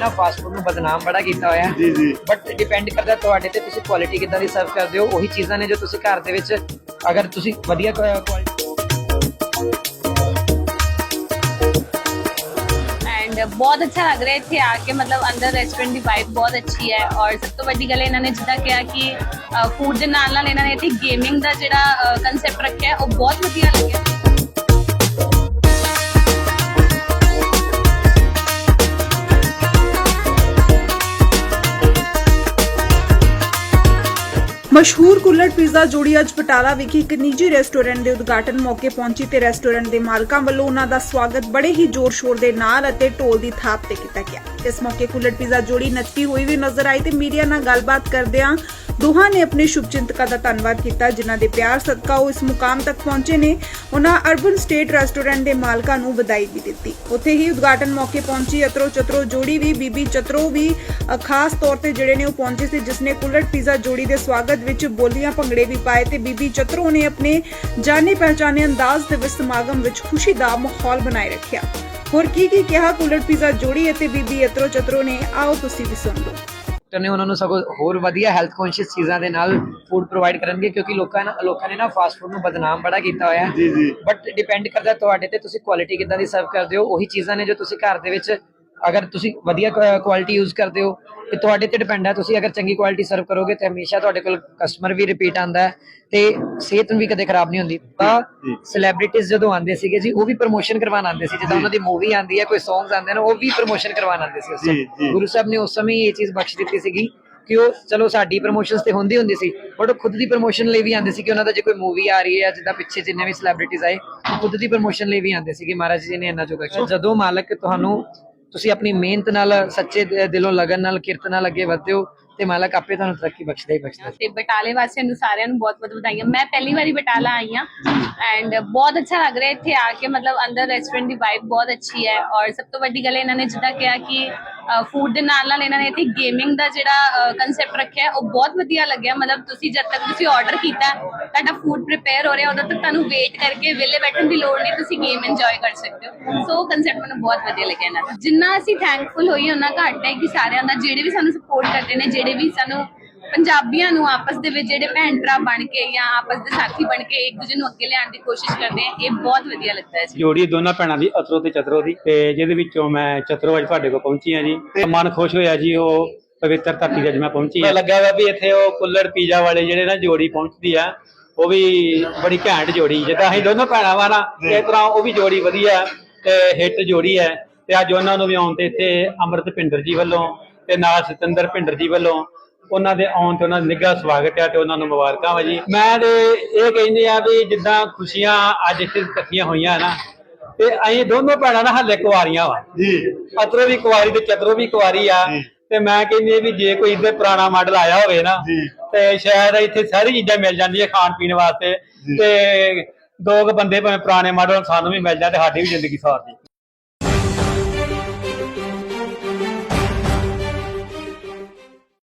ਨਾ fast food ਨੂੰ ਬਦਨਾਮ ਬੜਾ ਕੀਤਾ ਹੋਇਆ। ਹੈ ਜੀ ਜੀ। ਬਟ ਡਿਪੈਂਡ ਕਰਦਾ ਤੁਹਾਡੇ ਤੇ ਤੁਸੀਂ ਕੁਆਲਿਟੀ ਕਿੱਦਾਂ ਦੀ ਸਰਵ ਕਰਦੇ ਹੋ ਉਹੀ ਚੀਜ਼ਾਂ ਨੇ ਜੋ ਤੁਸੀਂ ਘਰ ਦੇ ਵਿੱਚ ਅਗਰ ਤੁਸੀਂ ਵਧੀਆ ਕੁਆਲਿਟੀ ਐਂਡ ਬਹੁਤ ਅੱਛਾ ਲੱਗ ਰਿਹਾ ਇੱਥੇ ਆ ਕੇ ਮਤਲਬ ਅੰਦਰ ਰੈਸਟੋਰੈਂਟ ਦੀ ਵਾਈਬ ਬਹੁਤ ਅੱਛੀ ਹੈ ਔਰ ਸਭ ਤੋਂ ਵੱਡੀ ਗੱਲ ਇਹਨਾਂ ਨੇ ਜਿੱਦਾਂ ਕਿਹਾ ਕਿ ਫੂਡ ਦੇ ਨਾਲ ਨਾਲ ਇਹਨਾਂ ਨੇ ਇੱਥੇ ਗੇਮਿੰਗ ਦਾ ਜਿਹੜਾ ਕਨਸੈਪਟ ਰੱਖਿਆ ਉਹ ਬਹੁਤ ਵਧੀਆ ਲੱਗਿਆ। ਮਸ਼ਹੂਰ ਕੁੱਲੜ ਪੀਜ਼ਾ ਜੋੜੀ ਅੱਜ ਪਟਾਲਾ ਵਿਖੇ ਇੱਕ ਨਿੱਜੀ ਰੈਸਟੋਰੈਂਟ ਦੇ ਉਦਘਾਟਨ ਮੌਕੇ ਪਹੁੰਚੀ ਤੇ ਰੈਸਟੋਰੈਂਟ ਦੇ ਮਾਲਕਾਂ ਵੱਲੋਂ ਉਹਨਾਂ ਦਾ ਸਵਾਗਤ ਬੜੇ ਹੀ ਜ਼ੋਰ-ਸ਼ੋਰ ਦੇ ਨਾਲ ਅਤੇ ਢੋਲ ਦੀ ਥਾਪ ਤੇ ਕੀਤਾ ਗਿਆ। ਇਸ ਮੌਕੇ ਕੁੱਲੜ ਪੀਜ਼ਾ ਜੋੜੀ ਨੱਚਦੀ ਹੋਈ ਵੀ ਨਜ਼ਰ ਆਈ ਤੇ ਮੀਡੀਆ ਨਾਲ ਗੱਲਬਾਤ ਕਰਦਿਆਂ ਦੋਹਾਂ ਨੇ ਆਪਣੇ ਸ਼ੁਭਚਿੰਤਕਾਂ ਦਾ ਧੰਨਵਾਦ ਕੀਤਾ, ਜਿਨ੍ਹਾਂ ਦੇ ਪਿਆਰ ਸਦਕਾ ਉਹ ਇਸ ਮੁਕਾਮ ਤੱਕ ਪਹੁੰਚੇ ਨੇ। ਉਹਨਾਂ ਅਰਬਨ ਸਟੇਟ ਰੈਸਟੋਰੈਂਟ ਦੇ ਮਾਲਕਾਂ ਨੂੰ ਵਧਾਈ ਵੀ ਦਿੱਤੀ। ਉੱਥੇ ਹੀ ਉਦਘਾਟਨ ਮੌਕੇ ਪਹੁੰਚੀ ਅਤਰੋ ਚਤਰੋ ਜੋੜੀ ਵੀ, ਬੀਬੀ ਚਤਰੋ ਵੀ ਖਾਸ ਤੌਰ ਤੇ ਜਿਹੜੇ ਨੇ ਉਹ ਪਹੁੰਚੇ ਸੀ, ਜਿਸ ਨੇ ਕੁੱਲੜ ਪੀਜ਼ਾ ਜੋੜੀ ਦੇ ਸਵਾਗਤ ਵਿੱਚ ਬੋਲੀਆਂ ਭੰਗੜੇ ਵੀ ਪਾਏ ਤੇ ਬੀਬੀ ਚਤਰੋ ਨੇ ਆਪਣੇ ਜਾਣੇ ਪਹਿਚਾਣੇ ਅੰਦਾਜ਼ ਦੇ ਵਿੱਚ ਸਮਾਗਮ ਵਿੱਚ ਖੁਸ਼ੀ ਦਾ ਮਾਹੌਲ ਬਣਾਏ ਰੱਖਿਆ। ਹੋਰ ਕੀ ਕੀ ਕਿਹਾ ਕੁੱਲੜ ਪੀਜ਼ਾ ਜੋੜੀ ਅਤੇ ਬੀਬੀ ਅਤਰੋ ਚਤਰੋ ਨੇ ਆਓ ਤੁਸੀਂ ਵੀ ਸੁਣ ਲਓ। ਨੇ ਉਹਨਾਂ ਨੂੰ ਸਗੋਂ ਹੋਰ ਵਧੀਆ ਹੈਲਥ ਕੌਨਸ਼ੀਅਸ ਚੀਜ਼ਾਂ ਦੇ ਨਾਲ ਫੂਡ ਪ੍ਰੋਵਾਈਡ ਕਰਨਗੇ ਕਿਉਂਕਿ ਲੋਕਾਂ ਨੇ ਲੋਕਾਂ ਨੇ ਨਾ ਫਾਸਟ ਫੂਡ ਨੂੰ ਬਦਨਾਮ ਬੜਾ ਕੀਤਾ ਹੋਇਆ ਹੈ। ਜੀ ਜੀ। ਬਟ ਡਿਪੈਂਡ ਕਰਦਾ ਤੁਹਾਡੇ ਤੇ ਤੁਸੀਂ ਕੁਆਲਿਟੀ ਕਿੱਦਾਂ ਦੀ ਸਰਵ ਕਰਦੇ ਹੋ ਉਹੀ ਚੀਜ਼ਾਂ ਨੇ ਜੋ ਤੁਸੀਂ ਘਰ ਦੇ ਵਿੱਚ ਅਗਰ ਤੁਸੀਂ ਵਧੀਆ ਕੁਆਲਿਟੀ ਯੂਜ਼ ਕਰਦੇ ਹੋ ਤੇ ਤੁਹਾਡੇ ਤੇ ਡਿਪੈਂਡ ਹੈ ਤੁਸੀਂ ਅਗਰ ਚੰਗੀ ਕੁਆਲਿਟੀ ਸਰਵ ਕਰੋਗੇ ਤੇ ਹਮੇਸ਼ਾ ਤੁਹਾਡੇ ਕੋਲ ਕਸਟਮਰ ਵੀ ਰਿਪੀਟ ਆਂਦਾ ਹੈ ਤੇ ਸਿਹਤ ਵੀ ਕਦੇ ਖਰਾਬ ਨਹੀਂ ਹੁੰਦੀ ਤਾਂ। ਸੈਲੀਬ੍ਰਿਟੀਜ਼ ਜਦੋਂ ਆਉਂਦੇ ਸੀਗੇ ਜੀ ਉਹ ਵੀ ਪ੍ਰੋਮੋਸ਼ਨ ਕਰਵਾਉਣ ਆਉਂਦੇ ਸੀ ਜਦੋਂ ਉਹਨਾਂ ਦੀ ਮੂਵੀ ਆਂਦੀ ਹੈ ਕੋਈ ਸੌਂਗਸ ਆਉਂਦੇ ਨੇ ਉਹ ਵੀ ਪ੍ਰੋਮੋਸ਼ਨ ਕਰਵਾਉਣ ਆਉਂਦੇ ਸੀ ਉਸ। ਜੀ। ਗੁਰੂ ਸਾਹਿਬ ਨੇ ਉਸ ਸਮੇਂ ਇਹ ਚੀਜ਼ ਬਖਸ਼ ਦਿੱਤੀ ਸੀਗੀ ਕਿ ਉਹ ਚਲੋ ਸਾਡੀ ਪ੍ਰੋਮੋਸ਼ਨਸ ਤੇ ਹੁੰਦੀ ਹੁੰਦੀ ਸੀ ਬਟ ਉਹ ਖੁਦ ਦੀ ਪ੍ਰੋਮੋਸ਼ਨ ਲਈ ਵੀ ਆਉਂਦੇ ਸੀ ਕਿ ਉਹਨਾਂ ਦਾ ਜੇ ਕੋਈ ਮੂਵੀ ਆ ਰਹੀ ਹੈ ਜਿੱਦਾਂ ਪਿੱਛੇ ਜਿੰਨੇ ਵੀ ਸੈਲੀਬ੍ਰਿਟੀਜ਼ ਆਏ ਖੁਦ ਦੀ ਪ੍ਰੋਮੋਸ਼ਨ ਲਈ ਵੀ ਆਉਂਦੇ ਸੀ ਕਿ ਮਹਾਰਾਜ ਜੀ ਨੇ ਇੰਨਾ ਜੋ ਬਖਸ਼ਿਆ ਜਦੋਂ ਮਾਲਕ ਤੁਹਾਨੂੰ ਤੁਸੀਂ ਆਪਣੀ ਮਿਹਨਤ ਨਾਲ, ਸੱਚੇ ਦਿਲੋਂ ਲਗਨ ਨਾਲ, ਕਿਰਤ ਨਾਲ ਅੱਗੇ ਵਧਦੇ ਹੋ ਤੇ ਮਾਲਕ ਆਪੇ ਤੁਹਾਨੂੰ ਤਰੱਕੀ ਬਖਸ਼ਦਾ ਹੀ ਬਖਸ਼ਦਾ ਤੇ ਬਟਾਲੇ ਵਾਸੀਆਂ ਨੂੰ ਸਾਰਿਆਂ ਨੂੰ ਬਹੁਤ ਬਹੁਤ ਵਧਾਈਆਂ। ਮੈਂ ਪਹਿਲੀ ਵਾਰੀ ਬਟਾਲਾ ਆਈ ਹਾਂ ਐਂਡ ਬਹੁਤ ਅੱਛਾ ਲੱਗ ਰਿਹਾ ਇੱਥੇ ਆ ਕੇ। ਮਤਲਬ ਅੰਦਰ ਰੈਸਟੋਰੈਂਟ ਦੀ ਵਾਈਬ ਬਹੁਤ ਅੱਛੀ ਹੈ ਔਰ ਸਭ ਤੋਂ ਵੱਡੀ ਗੱਲ ਇਹਨਾਂ ਨੇ ਜਿੱਦਾਂ ਕਿਹਾ ਕਿ ਫੂਡ ਦੇ ਨਾਲ ਨਾਲ ਇਹਨਾਂ ਨੇ ਇੱਥੇ ਗੇਮਿੰਗ ਦਾ ਜਿਹੜਾ ਕਨਸੈਪਟ ਰੱਖਿਆ ਉਹ ਬਹੁਤ ਵਧੀਆ ਲੱਗਿਆ। ਮਤਲਬ ਤੁਸੀਂ ਜਦ ਤੱਕ ਤੁਸੀਂ ਆਰਡਰ ਕੀਤਾ, ਤੁਹਾਡਾ ਫੂਡ ਪ੍ਰਿਪੇਅਰ ਹੋ ਰਿਹਾ, ਉਦੋਂ ਤੱਕ ਤੁਹਾਨੂੰ ਵੇਟ ਕਰਕੇ ਵਿਲੇ ਬੈਠਣ ਦੀ ਲੋੜ ਨਹੀਂ, ਤੁਸੀਂ ਗੇਮ ਇੰਜੋਏ ਕਰ ਸਕਦੇ ਹੋ। ਸੋ ਕਨਸੈਪਟ ਮੈਨੂੰ ਬਹੁਤ ਵਧੀਆ ਲੱਗਿਆ ਇਹਨਾਂ ਦਾ। ਜਿੰਨਾ ਅਸੀਂ ਥੈਂਕਫੁਲ ਹੋਈਏ, ਉਹਨਾਂ ਘੱਟ ਹੈ ਕਿ ਸਾਰਿਆਂ ਦਾ, ਜਿਹੜੇ ਵੀ ਸਾਨੂੰ ਸਪੋਰਟ ਕਰਦੇ ਨੇ, ਜਿਹੜੇ ਵੀ ਸਾਨੂੰ ਪੰਜਾਬੀਆਂ ਨੂੰ ਆਪਸ ਦੇ ਵਿੱਚ ਜਿਹੜੇ ਭੈਣ ਭਰਾ ਬਣ ਕੇ ਜਾਂ ਆਪਸ ਦੇ ਸਾਥੀ ਬਣ ਕੇ ਇੱਕ ਦੂਜੇ ਨੂੰ ਅੱਗੇ ਲਿਆਉਣ ਦੀ ਕੋਸ਼ਿਸ਼ ਕਰਦੇ ਆ ਇਹ ਬਹੁਤ ਵਧੀਆ ਲੱਗਦਾ ਹੈ ਜੀ। ਜੋੜੀ ਦੋਨਾਂ ਭੈਣਾਂ ਦੀ ਅਤਰੋ ਤੇ ਚਤਰੋ ਦੀ। ਤੇ ਜਿਹਦੇ ਵਿੱਚੋਂ ਮੈਂ ਚਤਰੋ ਅੱਜ ਤੁਹਾਡੇ ਕੋਲ ਪਹੁੰਚੀ ਆ ਜੀ। ਤੇ ਮਨ ਖੁਸ਼ ਹੋਇਆ ਜੀ ਉਹ ਪਵਿੱਤਰ ਧਰਤੀ ਤੇ ਅੱਜ ਮੈਂ ਪਹੁੰਚੀ ਆ ਲੱਗਾ ਵਾ ਵੀ ਇੱਥੇ ਉਹ ਕੁੱਲੜ ਪੀਜ਼ਾ ਵਾਲੇ ਜਿਹੜੇ ਨਾ ਜੋੜੀ ਪਹੁੰਚਦੀ ਆ ਉਹ ਵੀ ਬੜੀ ਘੈਂਟ ਜੋੜੀ। ਜਿੱਦਾਂ ਅਸੀਂ ਦੋਨੋਂ ਭੈਣਾਂ ਵਾ ਨਾ ਇਸ ਤਰ੍ਹਾਂ ਉਹ ਵੀ ਜੋੜੀ ਵਧੀਆ ਤੇ ਹਿੱਟ ਜੋੜੀ ਹੈ। ਤੇ ਅੱਜ ਉਹਨਾਂ ਨੂੰ ਵੀ ਆਉਣ ਤੇ ਇੱਥੇ ਅੰਮ੍ਰਿਤ ਭਿੰਡਰ ਜੀ ਵੱਲੋਂ ਤੇ ਨਾਲ ਸਤਿੰਦਰ ਭਿੰਡਰ ਜੀ ਵੱਲੋਂ ਉਹਨਾਂ ਦੇ ਆਉਣ ਤੇ ਉਹਨਾਂ ਦਾ ਨਿੱਘਾ ਸਵਾਗਤ ਹੈ ਤੇ ਉਹਨਾਂ ਨੂੰ ਮੁਬਾਰਕਾਂ ਵਾ ਜੀ ਮੈਂ ਤੇ ਇਹ ਕਹਿੰਦੇ ਆ ਵੀ ਜਿੱਦਾਂ ਖੁਸ਼ੀਆਂ ਅੱਜ ਇੱਥੇ ਇਕੱਠੀਆਂ ਹੋਈਆਂ ਨਾ ਤੇ ਅਸੀਂ ਦੋਨੋਂ ਭੈਣਾਂ ਨਾ ਹੱਲੇ ਕੁਆਰੀਆਂ ਵਾ ਜੀ ਅਤਰੋ ਵੀ ਕੁਆਰੀ ਤੇ ਚਤਰੋ ਵੀ ਕੁਆਰੀ ਆ। ਤੇ ਮੈਂ ਕਹਿੰਦੀ ਆ ਵੀ ਜੇ ਕੋਈ ਇੱਧਰ ਪੁਰਾਣਾ ਮਾਡਲ ਆਇਆ ਹੋਵੇ ਨਾ। ਤੇ ਸ਼ਾਇਦ ਇੱਥੇ ਸਾਰੀ ਚੀਜ਼ਾਂ ਮਿਲ ਜਾਂਦੀਆਂ ਖਾਣ ਪੀਣ ਵਾਸਤੇ। ਤੇ ਦੋ ਕੁ ਬੰਦੇ ਭਾਵੇਂ ਪੁਰਾਣੇ ਮਾਡਲ ਸਾਨੂੰ ਵੀ ਮਿਲ ਤੇ ਸਾਡੀ ਵੀ ਜ਼ਿੰਦਗੀ ਸਾਰਦੀ